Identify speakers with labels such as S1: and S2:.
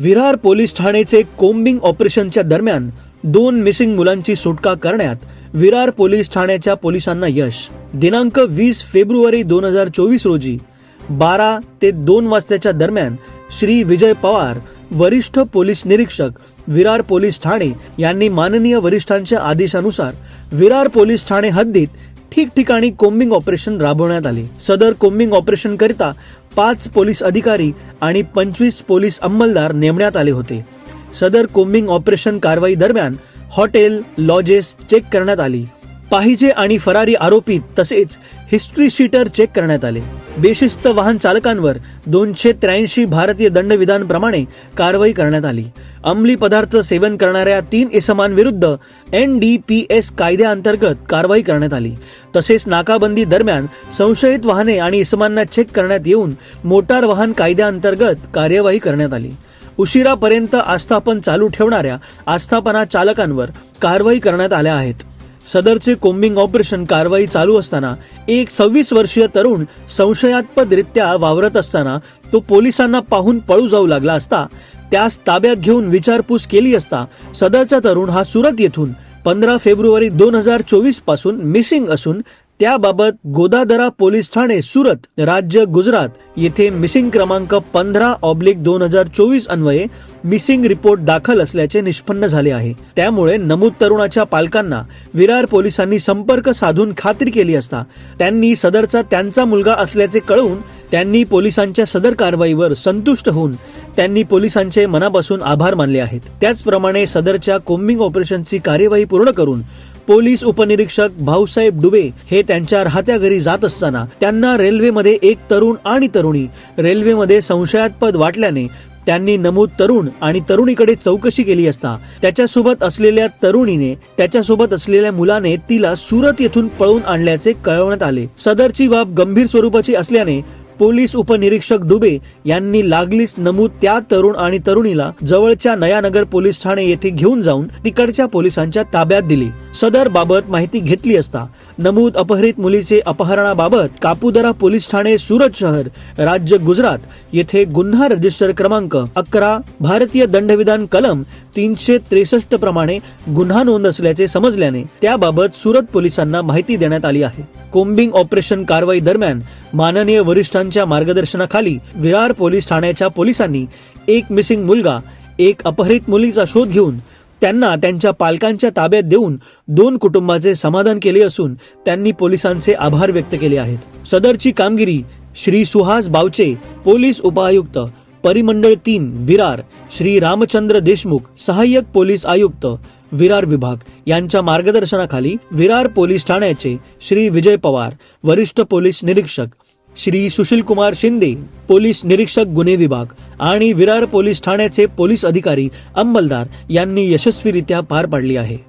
S1: Virar police ठाणेचे combing ऑपरेशनच्या दरम्यान दोन मिसिंग मुलांची सुटका करण्यात विरार पोलीस ठाण्याच्या पोलिसांना यश. दिनांक वीस फेब्रुवारी दोन हजार चोवीस रोजी बारा ते दोन वाजताच्या दरम्यान श्री विजय पवार वरिष्ठ पोलीस निरीक्षक विरार पोलीस ठाणे यांनी माननीय वरिष्ठांच्या आदेशानुसार विरार पोलीस ठाणे हद्दीत ठिकठिकाणी कोम्बिंग ऑपरेशन राबवण्यात आले. सदर कोम्बिंग ऑपरेशन करिता पाच पोलीस अधिकारी आणि पंचवीस पोलीस अंमलदार नेमण्यात आले होते. सदर कोम्बिंग ऑपरेशन कारवाई दरम्यान हॉटेल लॉजेस चेक करण्यात आली. पाहिजे आणि फरारी आरोपी तसेच हिस्ट्री शीटर चेक करण्यात आले. बेशिस्त वाहन चालकांवर दोनशे त्र्याऐंशी भारतीय दंडविधानप्रमाणे कारवाई करण्यात आली. अंमली पदार्थ सेवन करणाऱ्या तीन इसमांविरुद्ध एन डी पी एस कायद्याअंतर्गत कारवाई करण्यात आली. तसेच नाकाबंदी दरम्यान संशयित वाहने आणि इसमांना चेक करण्यात येऊन मोटार वाहन कायद्याअंतर्गत कार्यवाही करण्यात आली. उशिरापर्यंत आस्थापन चालू ठेवणाऱ्या आस्थापना चालकांवर कारवाई करण्यात आल्या आहेत. सदरचे कोम्बिंग ऑपरेशन कारवाई चालू असताना एक सव्वीस वर्षीय तरुण संशयास्पदरित्या वावरत असताना तो पोलिसांना पाहून पळू जाऊ लागला असता त्यास ताब्यात घेऊन विचारपूस केली असता सदरचा तरुण हा सुरत येथून पंधरा फेब्रुवारी दोन हजार चोवीसपासून मिसिंग असून त्याबाबत गोदादरा पोलीस ठाणे सुरत राज्य गुजरात येथे मिसिंग क्रमांक पंधरा ऑब्लिक दोन हजार चोवीस अन्वये मिसिंग रिपोर्ट दाखल असल्याचे निष्पन्न झाले आहे. त्यामुळे नमूद तरुणाच्या पालकांना विरार पोलिसांनी संपर्क साधून खात्री केली असता त्यांनी सदरचा त्यांचा मुलगा असल्याचे कळवून त्यांनी पोलिसांच्या सदर कारवाईवर संतुष्ट होऊन त्यांनी पोलिसांचे मनापासून आभार मानले आहेत. त्याचप्रमाणे सदरच्या कोम्बिंग ऑपरेशनची कार्यवाही पूर्ण करून पोलीस उपनिरीक्षक भाऊसाहेब डुबे हे त्यांच्या राहत्या घरी जात असताना त्यांना रेल्वेमध्ये एक तरुण आणि तरुणी रेल्वेमध्ये संशयास्पद वाटल्याने त्यांनी नमूद तरुण आणि तरुणीकडे चौकशी केली असता त्याच्यासोबत असलेल्या तरुणीने त्याच्यासोबत असलेल्या मुलाने तिला सुरत येथून पळून आणल्याचे कळवण्यात आले. सदरची बाब गंभीर स्वरूपाची असल्याने पोलीस उपनिरीक्षक डुबे यांनी लागलीच नमूद त्या तरुण आणि तरुणीला जवळच्या नयानगर पोलीस ठाणे येथे घेऊन जाऊन तिकडच्या पोलिसांच्या ताब्यात दिली. सदर बाबत माहिती घेतली असता नमूद अपहरित मुलीचे अपहरणाबाबत कापुदरा पोलीस ठाणे सुरत शहर राज्य गुजरात येथे गुन्हा रजिस्टर क्रमांक अकरा भारतीय दंडविधान कलम तीनशे त्रेसष्ट प्रमाणे गुन्हा नोंद असल्याचे समजल्याने त्याबाबत सुरत पोलिसांना माहिती देण्यात आली आहे. कोम्बिंग ऑपरेशन कारवाई दरम्यान माननीय वरिष्ठांच्या मार्गदर्शनाखाली विरार पोलीस ठाण्याच्या पोलिसांनी एक मिसिंग मुलगा एक अपहरित मुलीचा शोध घेऊन त्यांना त्यांच्या पालकांच्या ताब्यात देऊन दोन कुटुंबाचे समाधान केले असून त्यांनी पोलिसांचे आभार व्यक्त केले आहेत. सदरची कामगिरी श्री सुहास बावचे पोलीस उपायुक्त परिमंडळ तीन विरार श्री रामचंद्र देशमुख सहाय्यक पोलीस आयुक्त विरार विभाग यांच्या मार्गदर्शनाखाली विरार पोलीस ठाण्याचे श्री विजय पवार वरिष्ठ पोलीस निरीक्षक श्री सुशील कुमार शिंदे पोलीस निरीक्षक गुन्हे विभाग आणि विरार पोलीस ठाण्याचे पोलीस अधिकारी अंमलदार यांनी यशस्वीरित्या पार पाडली आहे.